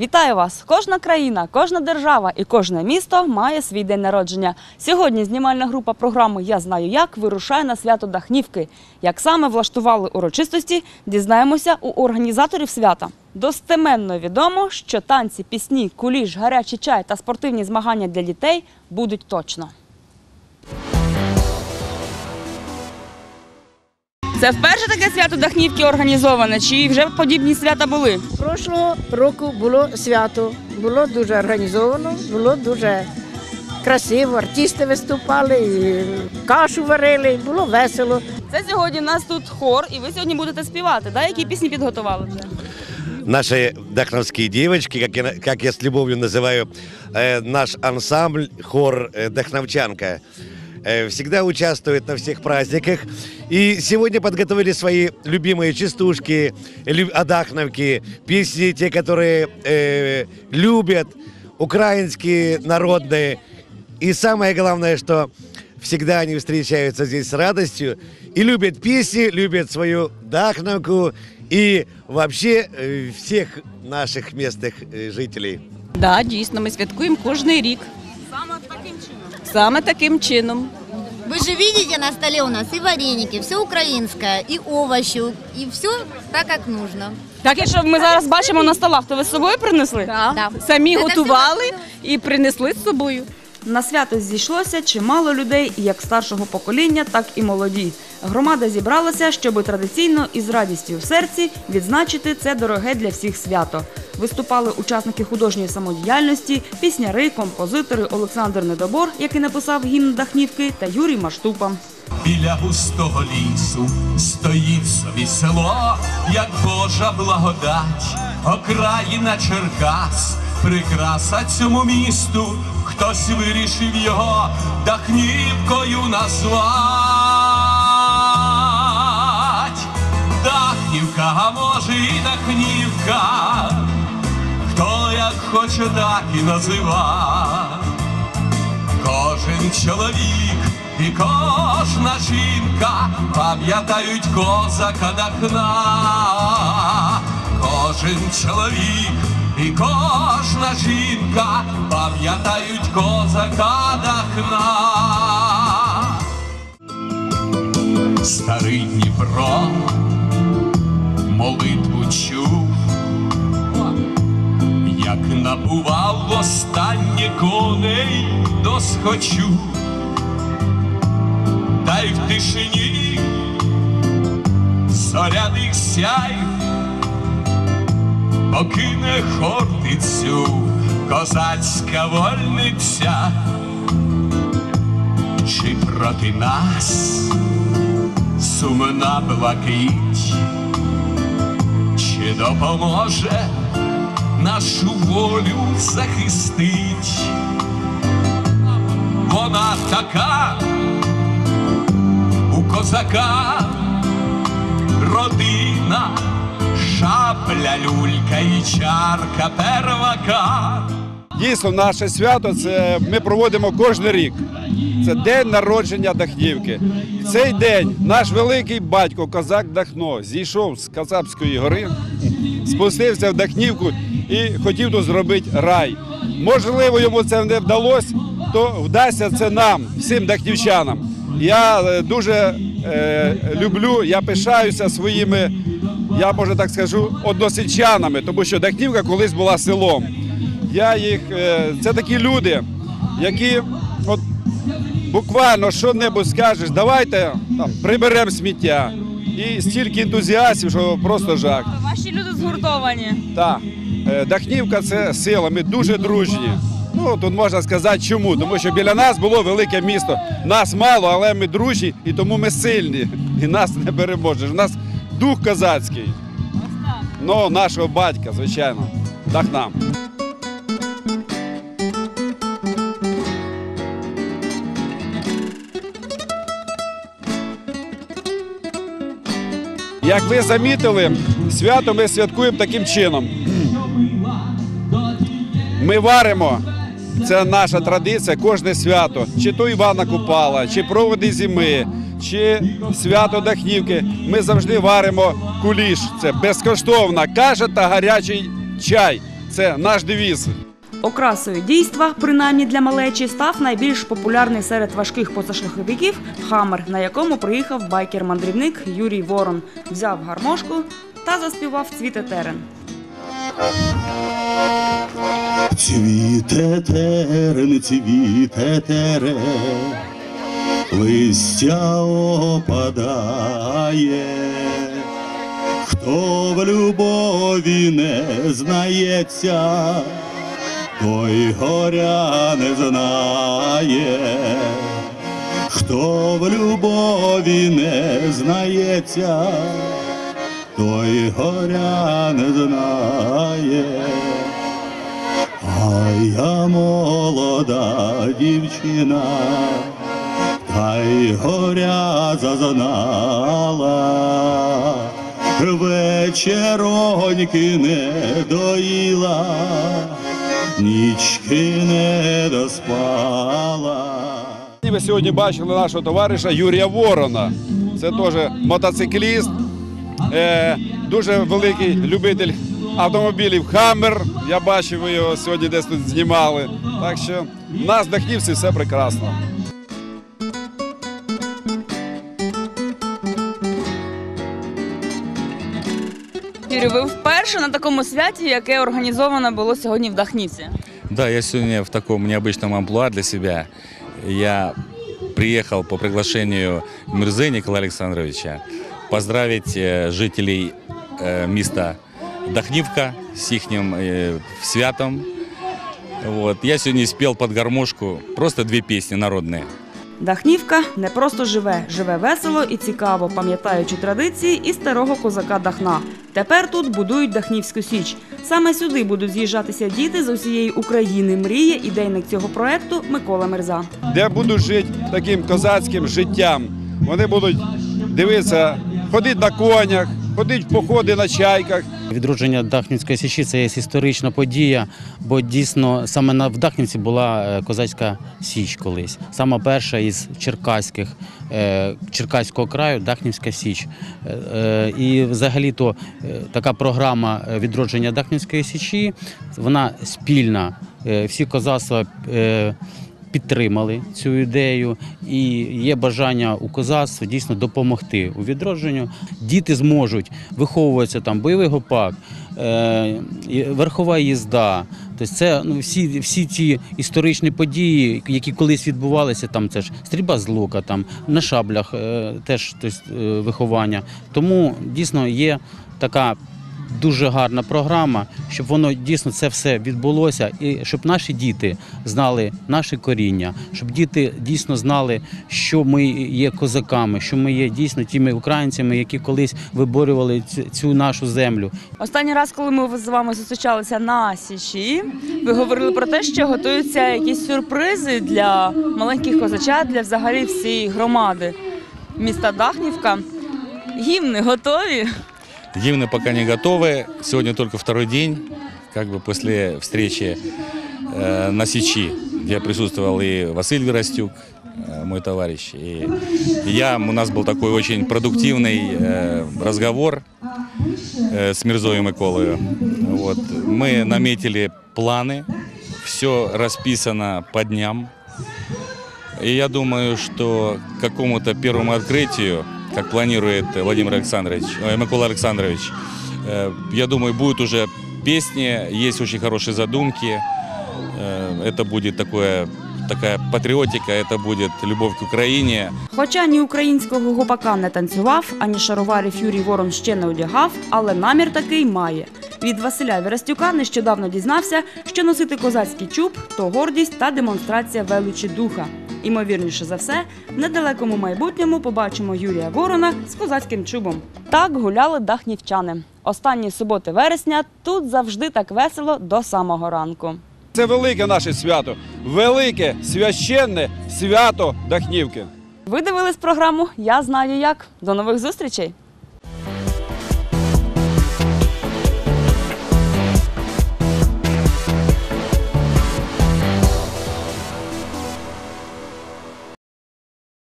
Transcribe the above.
Вітаю вас! Кожна країна, кожна держава і кожне місто має свій день народження. Сьогодні знімальна група програми Я знаю як вирушає на свято Дахнівки. Як саме влаштували урочистості, дізнаємося у організаторів свята. Достеменно відомо, що танці, пісні, куліш, гарячий чай та спортивні змагання для дітей будуть точно. Це вперше таке свято Дахнівки організоване, чи вже подібні свята були? Прошлого року було свято, було дуже організовано, було дуже красиво. Артисти виступали, і кашу варили, було весело. Це сьогодні у нас тут хор, і ви сьогодні будете співати. Да? Які пісні підготували вже? Наши дахновские девочки, как я, как я с любовью называю э, наш ансамбль, хор э, «Дахновчанка», э, всегда участвует на всех праздниках. И сегодня подготовили свои любимые частушки, лю- адахновки, песни, те, которые э, любят, украинские, народные. И самое главное, что всегда они встречаются здесь с радостью и любят песни, любят свою Дахновку и вообще э, всех наших местных э, жителей. Да, дійсно, ми святкуємо кожний рік. Саме таким чином. Вы же видите, на столе у нас и вареники, все украинское, и овощи, и все так, как нужно. Так, якщо ми зараз бачимо на столах, то ви з собою принесли? Да. Самі Це готували і принесли з собою. На свято зійшлося чимало людей, як старшого покоління, так і молоді. Громада зібралася, щоб традиційно і з радістю в серці відзначити це дороге для всіх свято. Виступали учасники художньої самодіяльності, пісняри, композитори Олександр Недобор, який написав гімн Дахнівки, та Юрій Маштупа. Біля густого лісу стоїть собі село, як Божа благодать, окраїна Черкас, прикраса цьому місту, хтось вирішив його Дахнівкою назвать. Дахнівка, а може і Дахнівка, хоче, так і назива. Кожен чоловік і кожна жінка пам'ятають козака Дахна. Кожен чоловік і кожна жінка пам'ятають козака Дахна. Старий Дніпро молитву чув набував востаннє коней до схочу, та й в тишині зоряних сяй, покине хортицю козацька вольниця, чи проти нас сумна блакить, чи допоможе? Нашу волю захистить. Вона така у козака родина, шапля, люлька і чарка первака. Дійсно, наше свято ми проводимо кожен рік. Це день народження Дахнівки. І цей день наш великий батько, козак Дахно, зійшов з Казапської гори, спустився в Дахнівку і хотів тут зробити рай. Можливо, йому це не вдалося, то вдасться це нам, всім дахнівчанам. Я е, дуже е, люблю, я пишаюся своїми, я може так скажу, односельчанами, тому що Дахнівка колись була селом. Я їх, е, це такі люди, які от буквально що-небудь скажеш, давайте там приберемо сміття. І стільки ентузіастів, що просто жах. Ваші люди згуртовані. Так, е, Дахнівка це сила, ми дуже дружні. Ну, тут можна сказати чому, тому що біля нас було велике місто. Нас мало, але ми дружні і тому ми сильні. І нас не переможеш. У нас дух козацький. Ну, нашого батька, звичайно. Дахна. Як ви замітили, свято ми святкуємо таким чином. Ми варимо, це наша традиція, кожне свято. Чи то Івана Купала, чи проводи зими, чи свято Дахнівки. Ми завжди варимо куліш. Це безкоштовна каша та гарячий чай. Це наш девіз. Окрасою дійства, принаймні для малечі, став найбільш популярний серед важких позашляховиків хамер, на якому приїхав байкер-мандрівник Юрій Ворон, взяв гармошку та заспівав цвіте терен. Цвіте терен, цвіте терен, листя опадає, хто в любові не знається, той горя не знає, хто в любові не знається, той горя не знає. А я молода дівчина, та й горя зазнала, вечероньки не доїла, нічки не доспала. Ви сьогодні бачили нашого товариша Юрія Ворона. Це теж мотоцикліст, е, дуже великий любитель автомобілів Хаммер. Я бачив, ви його сьогодні десь тут знімали. Так що нас в Дахнівці все прекрасно. Юрій, ви вперше на такому святі, яке організовано було сьогодні в Дахніці. Да, я сегодня в таком необычном амплуа для себя. Я приехал по приглашению Мирзы Николая Александровича поздравить э, жителей э, места Дахнивка с их святом. Вот. Я сегодня спел под гармошку просто две песни народные. Дахнівка не просто живе, живе весело і цікаво, пам'ятаючи традиції і старого козака Дахна. Тепер тут будують Дахнівську січ. Саме сюди будуть з'їжджатися діти з усієї України. Мріє ідейник цього проекту Микола Мерза. де будуть жити таким козацьким життям. Вони будуть дивитися, ходити на конях, ходити в походи на чайках. Відродження Дахнівської січі це є історична подія, бо дійсно саме в Дахнівці була е, козацька січ колись. Сама перша із черкаських е, Черкаського краю Дахнівська Січ. Е, І взагалі-то така програма відродження Дахнівської січі, вона спільна. Всі козацтва підтримали цю ідею, і є бажання у козацтва дійсно допомогти у відродженню. Діти зможуть виховуватися там бойовий гопак, е, верхова їзда. Тобто це ну, всі, всі ті історичні події, які колись відбувалися, там це ж стрільба з лука, там на шаблях е, теж тобто, е, виховання. Тому дійсно є така дуже гарна програма, щоб воно дійсно це все відбулося, і щоб наші діти знали наше коріння, щоб діти дійсно знали, що ми є козаками, що ми є дійсно тими українцями, які колись виборювали цю, нашу землю. Останній раз, коли ми з вами зустрічалися на Січі, ви говорили про те, що готуються якісь сюрпризи для маленьких козачат, для взагалі всієї громади міста Дахнівка. Гімни готові. Гимны пока не готовы. Сегодня только второй день, как бы после встречи э, на Сечи, где присутствовал и Василий Веростюк, э, мой товарищ, и я. У нас был такой очень продуктивный э, разговор э, с Мирзой и Миколою. Вот. Мы наметили планы, все расписано по дням. И я думаю, что к какому-то первому открытию, как планирует Владимир Александрович, э, Микола Александрович, э, я думаю, будут уже песни, есть очень хорошие задумки. Э, Это будет такое, такая патриотика, это будет любовь к Украине. Хоча ні українського гопака не танцював, ані шароварів Юрій Ворон ще не одягав, але намір такий має. Від Василя Вірастюка нещодавно дізнався, що носити козацький чуб то гордість та демонстрація величі духа. Імовірніше за все, в недалекому майбутньому побачимо Юрія Ворона з козацьким чубом. Так гуляли дахнівчани. Останні суботи вересня тут завжди так весело до самого ранку. Це велике наше свято, велике священне свято Дахнівки. Ви дивились програму Я знаю як. До нових зустрічей!